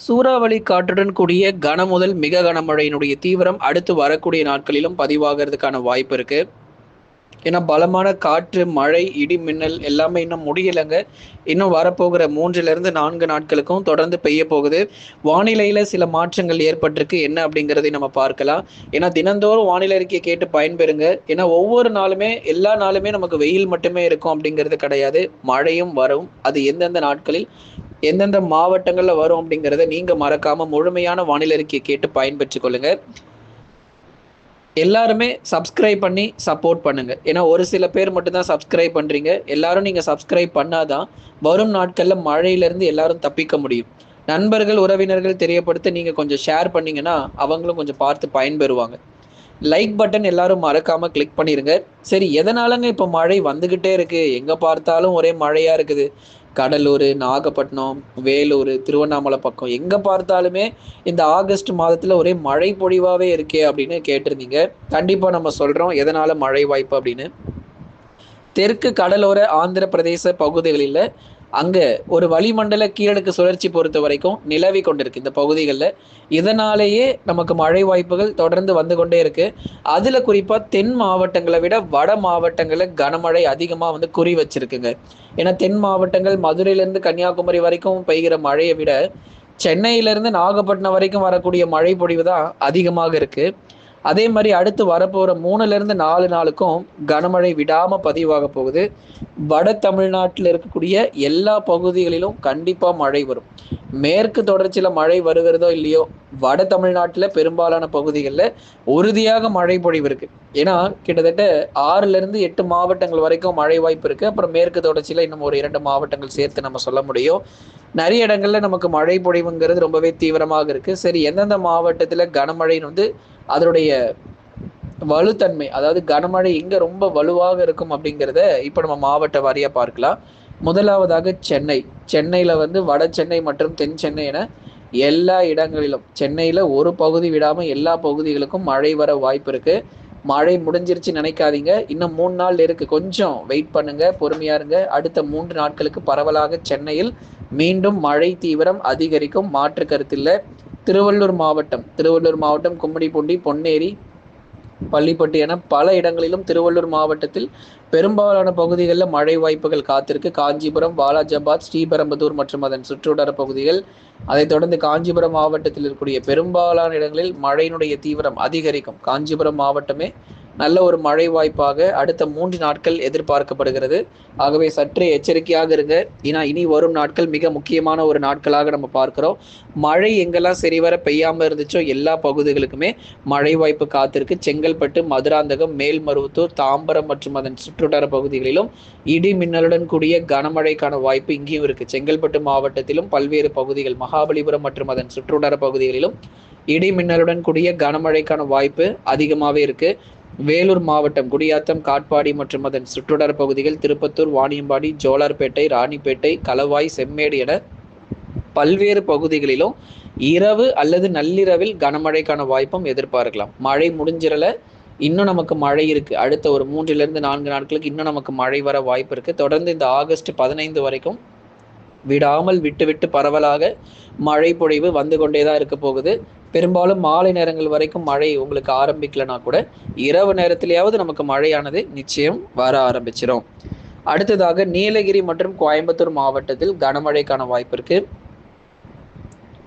சூறாவளி காற்றுடன் கூடிய கன முதல் மிக கனமழையினுடைய தீவிரம் அடுத்து வரக்கூடிய நாட்களிலும் பதிவாகிறதுக்கான வாய்ப்பு இருக்கு. ஏன்னா பலமான காற்று மழை இடி மின்னல் எல்லாமே இன்னும் முடியலைங்க. இன்னும் வரப்போகிற மூன்றுல இருந்து நான்கு நாட்களுக்கும் தொடர்ந்து பெய்ய போகுது. வானிலையில சில மாற்றங்கள் ஏற்பட்டிருக்கு. என்ன அப்படிங்கிறதை நம்ம பார்க்கலாம். ஏன்னா தினந்தோறும் வானிலை அறிக்கையை கேட்டு பயன்பெறுங்க. ஏன்னா ஒவ்வொரு நாளுமே எல்லா நாளுமே நமக்கு வெயில் மட்டுமே இருக்கும் அப்படிங்கிறது கிடையாது. மழையும் வரும். அது எந்தெந்த நாட்களில் எந்தெந்த மாவட்டங்கள்ல வரும் அப்படிங்கிறத நீங்க மறக்காம முழுமையான வானிலை அறிக்கையை கேட்டு பயன்பெற்றுக் கொள்ளுங்க. எல்லாருமே சப்ஸ்கிரைப் பண்ணி சப்போர்ட் பண்ணுங்க. ஏன்னா ஒரு சில பேர் மட்டும்தான் சப்ஸ்கிரைப் பண்றீங்க. எல்லாரும் நீங்க சப்ஸ்கிரைப் பண்ணாதான் வரும் நாட்கள்ல மழையிலிருந்து எல்லாரும் தப்பிக்க முடியும். நண்பர்கள் உறவினர்கள் தெரியப்படுத்த நீங்க கொஞ்சம் ஷேர் பண்ணீங்கன்னா அவங்களும் கொஞ்சம் பார்த்து பயன்பெறுவாங்க. லைக் பட்டன் எல்லாரும் மறக்காம கிளிக் பண்ணிருங்க. சரி எதனாலங்க இப்போ மழை வந்துகிட்டே இருக்கு? எங்க பார்த்தாலும் ஒரே மழையா இருக்குது. கடலூர் நாகப்பட்டினம் வேலூர் திருவண்ணாமலை பக்கம். எங்க பார்த்தாலுமே இந்த ஆகஸ்ட் மாதத்துல ஒரே மழை பொழிவாவே இருக்கே அப்படின்னு கேட்டிருந்தீங்க. கண்டிப்பா நம்ம சொல்றோம் எதனால மழை வாய்ப்பு அப்படின்னு. தெற்கு கடலோர ஆந்திர பிரதேச பகுதிகளில் அங்க ஒரு வளிமண்டல கீழடுக்கு சுழற்சி பொறுத்த வரைக்கும் நிலவி கொண்டிருக்கு இந்த பகுதிகளில். இதனாலேயே நமக்கு மழை வாய்ப்புகள் தொடர்ந்து வந்து கொண்டே இருக்கு. அதுல குறிப்பா தென் மாவட்டங்களை விட வட மாவட்டங்களில் கனமழை அதிகமா வந்து குறி வச்சிருக்குங்க. ஏன்னா தென் மாவட்டங்கள் மதுரையிலேருந்து கன்னியாகுமரி வரைக்கும் பெய்கிற மழையை விட சென்னையிலேருந்து நாகப்பட்டினம் வரைக்கும் வரக்கூடிய மழை பொழிவு தான் அதிகமாக இருக்குது அதே மாதிரி அடுத்து வரப்போகிற மூணுலேருந்து நாலு நாளுக்கும் கனமழை விடாமல் பதிவாக போகுது. வட தமிழ்நாட்டில் இருக்கக்கூடிய எல்லா பகுதிகளிலும் கண்டிப்பாக மழை வரும். மேற்கு தொடர்ச்சியில் மழை வருகிறதோ இல்லையோ வட தமிழ்நாட்டில் பெரும்பாலான பகுதிகளில் உறுதியாக மழை பொழிவு இருக்கு. ஏன்னா கிட்டத்தட்ட ஆறுலேருந்து எட்டு மாவட்டங்கள் வரைக்கும் மழை வாய்ப்பு இருக்கு. அப்புறம் மேற்கு தொடர்ச்சியில் இன்னும் ஒரு இரண்டு மாவட்டங்கள் சேர்த்து நம்ம சொல்ல முடியும். நிறைய இடங்கள்ல நமக்கு மழை பொழிவுங்கிறது ரொம்பவே தீவிரமாக இருக்கு. சரி எந்தெந்த மாவட்டத்தில் கனமழைன்னு வந்து அதனுடைய வலுத்தன்மை அதாவது கனமழை எங்க ரொம்ப வலுவாக இருக்கும் அப்படிங்கிறத இப்போ நம்ம மாவட்ட வாரியா பார்க்கலாம். முதலாவதாக சென்னை. சென்னையில வந்து வட சென்னை மற்றும் தென் சென்னை என எல்லா இடங்களிலும் சென்னையில ஒரு பகுதி விடாம எல்லா பகுதிகளுக்கும் மழை வர வாய்ப்பு இருக்கு. மழை முடிஞ்சிருச்சு நினைக்காதீங்க. இன்னும் மூணு நாள் இருக்கு. கொஞ்சம் வெயிட் பண்ணுங்க பொறுமையா இருங்க. அடுத்த மூன்று நாட்களுக்கு பரவலாக சென்னையில் மீண்டும் மழை தீவிரம் அதிகரிக்கும். மாற்று கருத்தில்லை திருவள்ளூர் மாவட்டம் திருவள்ளூர் மாவட்டம் கும்மிடிப்பூண்டி பொன்னேரி பள்ளிப்பட்டு என பல இடங்களிலும் திருவள்ளூர் மாவட்டத்தில் பெரும்பாலான பகுதிகளில் மழை வாய்ப்புகள் காத்திருக்கு. காஞ்சிபுரம் வாலாஜாபாத் ஸ்ரீபெரும்புதூர் மற்றும் அதன் சுற்றுவட்டார பகுதிகள். அதைத் தொடர்ந்து காஞ்சிபுரம் மாவட்டத்தில் இருக்கக்கூடிய பெரும்பாலான இடங்களில் மழையினுடைய தீவிரம் அதிகரிக்கும். காஞ்சிபுரம் மாவட்டமே நல்ல ஒரு மழை வாய்ப்பாக அடுத்த மூன்று நாட்கள் எதிர்பார்க்கப்படுகிறது. ஆகவே சற்றே எச்சரிக்கையாக இருங்க. ஏன்னா இனி வரும் நாட்கள் மிக முக்கியமான ஒரு நாட்களாக நம்ம பார்க்கிறோம். மழை எங்கெல்லாம் சரிவர பெய்யாம இருந்துச்சோ எல்லா பகுதிகளுக்குமே மழை வாய்ப்பு காத்திருக்கு. செங்கல்பட்டு மதுராந்தகம் மேல்மருவத்தூர் தாம்பரம் மற்றும் அதன் சுற்றுவட்டார பகுதிகளிலும் இடி மின்னலுடன் கூடிய கனமழைக்கான வாய்ப்பு இங்கேயும் இருக்கு. செங்கல்பட்டு மாவட்டத்திலும் பல்வேறு பகுதிகள் மகாபலிபுரம் மற்றும் அதன் சுற்றுவட்டார பகுதிகளிலும் இடி மின்னலுடன் கூடிய கனமழைக்கான வாய்ப்பு அதிகமாகவே இருக்குது வேலூர் மாவட்டம் குடியாத்தம் காட்பாடி மற்றும் அதன் சுற்றுடர் பகுதிகள் திருப்பத்தூர் வாணியம்பாடி ஜோலார்பேட்டை ராணிப்பேட்டை களவாய் செம்மேடு என பல்வேறு பகுதிகளிலும் இரவு அல்லது நள்ளிரவில் கனமழைக்கான வாய்ப்பும் எதிர்பார்க்கலாம். மழை முடிஞ்சிடல இன்னும் நமக்கு மழை இருக்கு. அடுத்த ஒரு மூன்றிலிருந்து நான்கு நாட்களுக்கு இன்னும் நமக்கு மழை வர வாய்ப்பு இருக்கு. தொடர்ந்து இந்த ஆகஸ்ட் பதினைந்து வரைக்கும் விடாமல் விட்டு விட்டு பரவலாக மழை பொழிவு வந்து கொண்டே தான் இருக்க போகுது. பெரும்பாலும் மாலை நேரங்கள் வரைக்கும் மழை உங்களுக்கு ஆரம்பிக்கலனா கூட இரவு நேரத்திலேயாவது நமக்கு மழையானது நிச்சயம் வர ஆரம்பிச்சிடும் அடுத்ததாக நீலகிரி மற்றும் கோயம்புத்தூர் மாவட்டத்தில் கனமழைக்கான வாய்ப்பு இருக்குது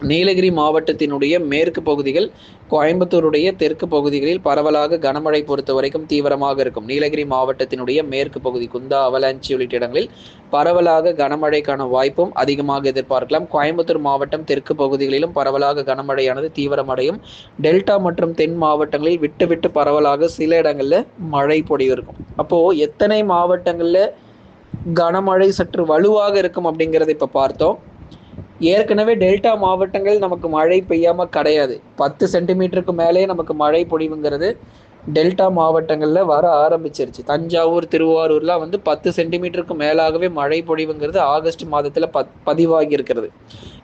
நீலகிரி மாவட்டத்தினுடைய மேற்கு பகுதிகள் கோயம்புத்தூருடைய தெற்கு பகுதிகளில் பரவலாக கனமழை பொறுத்த வரைக்கும் தீவிரமாக இருக்கும். நீலகிரி மாவட்டத்தினுடைய மேற்கு பகுதி குந்தா அவலாஞ்சி உள்ளிட்ட இடங்களில் பரவலாக கனமழைக்கான வாய்ப்பும் அதிகமாக எதிர்பார்க்கலாம். கோயம்புத்தூர் மாவட்டம் தெற்கு பகுதிகளிலும் பரவலாக கனமழையானது தீவிரமடையும். டெல்டா மற்றும் தென் மாவட்டங்களில் விட்டு விட்டு பரவலாக சில இடங்களில் மழை பொழிவு இருக்கும் அப்போ எத்தனை மாவட்டங்களில் கனமழை சற்று வலுவாக இருக்கும் அப்படிங்கிறத இப்ப பார்த்தோம். ஏற்கனவே டெல்டா மாவட்டங்கள் நமக்கு மழை பெய்யாம கிடையாது. பத்து சென்டிமீட்டருக்கு மேலே நமக்கு மழை பொழிவுங்கிறது டெல்டா மாவட்டங்களில் வர ஆரம்பிச்சிருச்சு. தஞ்சாவூர் திருவாரூர்லாம் வந்து பத்து சென்டிமீட்டருக்கு மேலாகவே மழை பொழிவுங்கிறது ஆகஸ்ட் மாதத்தில் பத் பதிவாகி இருக்கிறது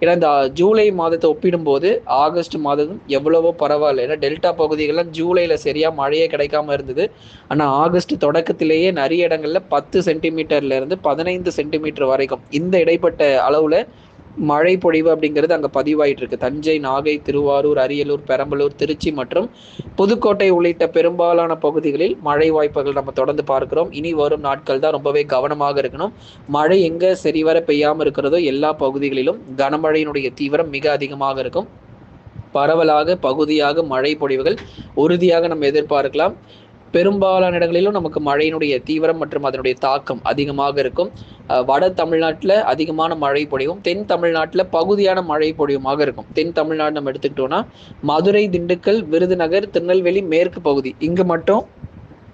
ஏன்னா இந்த ஜூலை மாதத்தை ஒப்பிடும்போது ஆகஸ்ட் மாதம் எவ்வளவோ பரவாயில்ல. ஏன்னா டெல்டா பகுதிகள்லாம் ஜூலையில் சரியாக மழையே கிடைக்காம இருந்தது. ஆனால் ஆகஸ்ட் தொடக்கத்திலேயே நிறைய இடங்களில் பத்து சென்டிமீட்டர்லேருந்து பதினைந்து சென்டிமீட்டர் வரைக்கும் இந்த இடைப்பட்ட அளவில் மழை பொழிவு அப்படிங்கிறது அங்கே பதிவாயிட்டு இருக்கு. தஞ்சை நாகை திருவாரூர் அரியலூர் பெரம்பலூர் திருச்சி மற்றும் புதுக்கோட்டை உள்ளிட்ட பெரும்பாலான பகுதிகளில் மழை வாய்ப்புகள் நம்ம தொடர்ந்து பார்க்கிறோம். இனி வரும் நாட்கள் தான் ரொம்பவே கவனமாக இருக்கணும். மழை எங்க சரிவர பெய்யாமல் இருக்கிறதோ எல்லா பகுதிகளிலும் கனமழையினுடைய தீவிரம் மிக அதிகமாக இருக்கும். பரவலாக பகுதியாக மழை பொழிவுகள் உறுதியாக நம்ம எதிர்பார்க்கலாம். பெரும்பாலான இடங்களிலும் நமக்கு மழையினுடைய தீவிரம் மற்றும் அதனுடைய தாக்கம் அதிகமாக இருக்கும். வட தமிழ்நாட்டில் அதிகமான மழை பொழிவும் தென் தமிழ்நாட்டில் பகுதியான மழை பொழிவுமாக இருக்கும். தென் தமிழ்நாடு நம்ம எடுத்துக்கிட்டோம்னா மதுரை திண்டுக்கல் விருதுநகர் திருநெல்வேலி மேற்கு பகுதி. இங்கு மட்டும்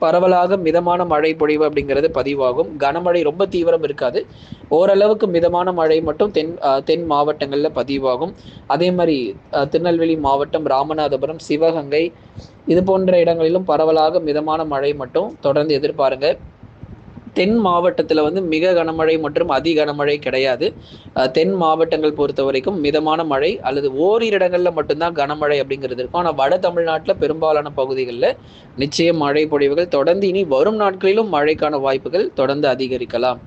பரவலாக மிதமான மழை பொழிவு அப்படிங்கிறது பதிவாகும். கனமழை ரொம்ப தீவிரம் இருக்காது. ஓரளவுக்கு மிதமான மழை மட்டும் தென் தென் மாவட்டங்களில் பதிவாகும். அதே மாதிரி திருநெல்வேலி மாவட்டம் ராமநாதபுரம் சிவகங்கை இது போன்ற இடங்களிலும் பரவலாக மிதமான மழை மட்டும் தொடர்ந்து எதிர்பாருங்க. தென் மாவட்டத்தில் வந்து மிக கனமழை மற்றும் அதி கனமழை கிடையாது தென் மாவட்டங்கள் பொறுத்த வரைக்கும் மிதமான மழை அல்லது ஓரிரு இடங்களில் மட்டும்தான் கனமழை அப்படிங்கிறது இருக்கும். ஆனால் வட தமிழ்நாட்டில் பெரும்பாலான பகுதிகளில் நிச்சயம் மழை பொழிவுகள் தொடர்ந்து இனி வரும் நாட்களிலும் மழைக்கான வாய்ப்புகள் தொடர்ந்து அதிகரிக்கலாம்.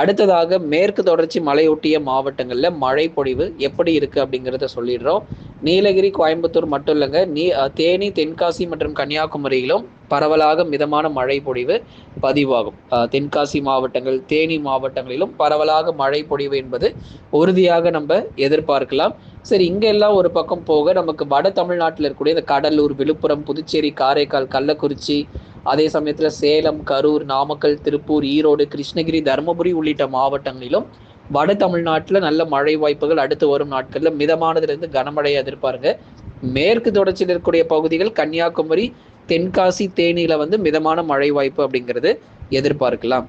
அடுத்ததாக மேற்கு தொடர்ச்சி மலையொட்டிய மாவட்டங்களில் மழை பொழிவு எப்படி இருக்குது அப்படிங்கிறத சொல்லிடுறோம். நீலகிரி கோயம்புத்தூர் மட்டும் இல்லைங்க. நீ தேனி தென்காசி மற்றும் கன்னியாகுமரியிலும் பரவலாக மிதமான மழை பொழிவு பதிவாகும். தென்காசி மாவட்டங்கள் தேனி மாவட்டங்களிலும் பரவலாக மழை பொழிவு என்பது உறுதியாக நம்ம எதிர்பார்க்கலாம். சரி இங்க எல்லாம் ஒரு பக்கம் போக நமக்கு வட தமிழ்நாட்டில் இருக்கக்கூடிய இந்த கடலூர் விழுப்புரம் புதுச்சேரி காரைக்கால் கள்ளக்குறிச்சி அதே சமயத்துல சேலம் கரூர் நாமக்கல் திருப்பூர் ஈரோடு கிருஷ்ணகிரி தருமபுரி உள்ளிட்ட மாவட்டங்களிலும் வட தமிழ்நாட்டில் நல்ல மழை வாய்ப்புகள் அடுத்து வரும் நாட்களில் மிதமானதுலேருந்து கனமழையை எதிர்பாருங்க. மேற்கு தொடர்ச்சியில் இருக்கக்கூடிய பகுதிகள் கன்னியாகுமரி தென்காசி தேனியில வந்து மிதமான மழை வாய்ப்பு அப்படிங்கிறது எதிர்பார்க்கலாம்.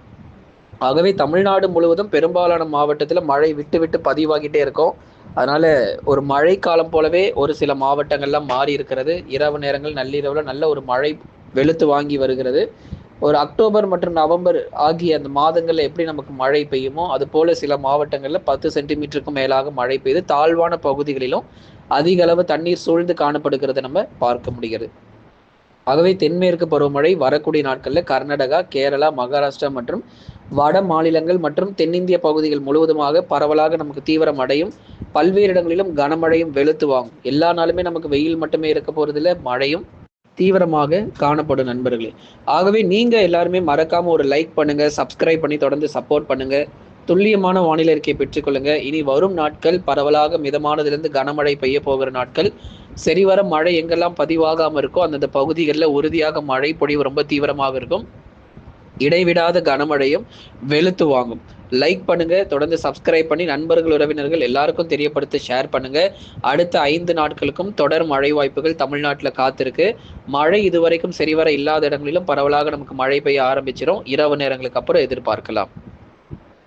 ஆகவே தமிழ்நாடு முழுவதும் பெரும்பாலான மாவட்டத்தில் மழை விட்டு விட்டு பதிவாகிட்டே இருக்கும். அதனால ஒரு மழை காலம் போலவே ஒரு சில மாவட்டங்கள்லாம் மாறி இருக்கிறது. இரவு நேரங்கள் நள்ளிரவில் நல்ல ஒரு மழை வெளுத்து வாங்கி வருகிறது. ஒரு அக்டோபர் மற்றும் நவம்பர் ஆகிய அந்த மாதங்களில் எப்படி நமக்கு மழை பெய்யுமோ அது போல சில மாவட்டங்களில் பத்து சென்டிமீட்டருக்கும் மேலாக மழை பெய்து தாழ்வான பகுதிகளிலும் அதிக அளவு தண்ணீர் சூழ்ந்து காணப்படுகிறத நம்ம பார்க்க முடிகிறது. ஆகவே தென்மேற்கு பருவமழை வரக்கூடிய நாட்களில் கர்நாடகா கேரளா மகாராஷ்டிரா மற்றும் வட மாநிலங்கள் மற்றும் தென்னிந்திய பகுதிகள் முழுவதுமாக பரவலாக நமக்கு தீவிரம் அடையும். பல்வேறு இடங்களிலும் கனமழையும் வெளுத்து வாங்கும். எல்லா நாளுமே நமக்கு வெயில் மட்டுமே இருக்க போகிறதில்ல மழையும் தீவிரமாக காணப்படும் நண்பர்களே. ஆகவே நீங்க எல்லாருமே மறக்காம ஒரு லைக் பண்ணுங்க சப்ஸ்கிரைப் பண்ணி தொடர்ந்து சப்போர்ட் பண்ணுங்க. துல்லியமான வானிலை அறிக்கையை பெற்றுக்கொள்ளுங்க இனி வரும் நாட்கள் பரவலாக மிதமானதிலிருந்து கனமழை பெய்ய போகிற நாட்கள். சரிவர மழை எங்கெல்லாம் பதிவாகாமல் இருக்கோ அந்தந்த பகுதிகளில் உறுதியாக மழை பொழிவு ரொம்ப தீவிரமாக இருக்கும். இடைவிடாத கனமழையும் வெளுத்து வாங்கும். லைக் பண்ணுங்க தொடர்ந்து சப்ஸ்கிரைப் பண்ணி நண்பர்கள் உறவினர்கள் எல்லாருக்கும் தெரியப்படுத்த ஷேர் பண்ணுங்க. அடுத்த ஐந்து நாட்களுக்கும் தொடர் மழை வாய்ப்புகள் தமிழ்நாட்டில் காத்திருக்கு. மழை இதுவரைக்கும் சரிவர இல்லாத இடங்களிலும் பரவலாக நமக்கு மழை பெய்ய ஆரம்பிச்சிடும் இரவு நேரங்களுக்கு அப்புறம் எதிர்பார்க்கலாம்.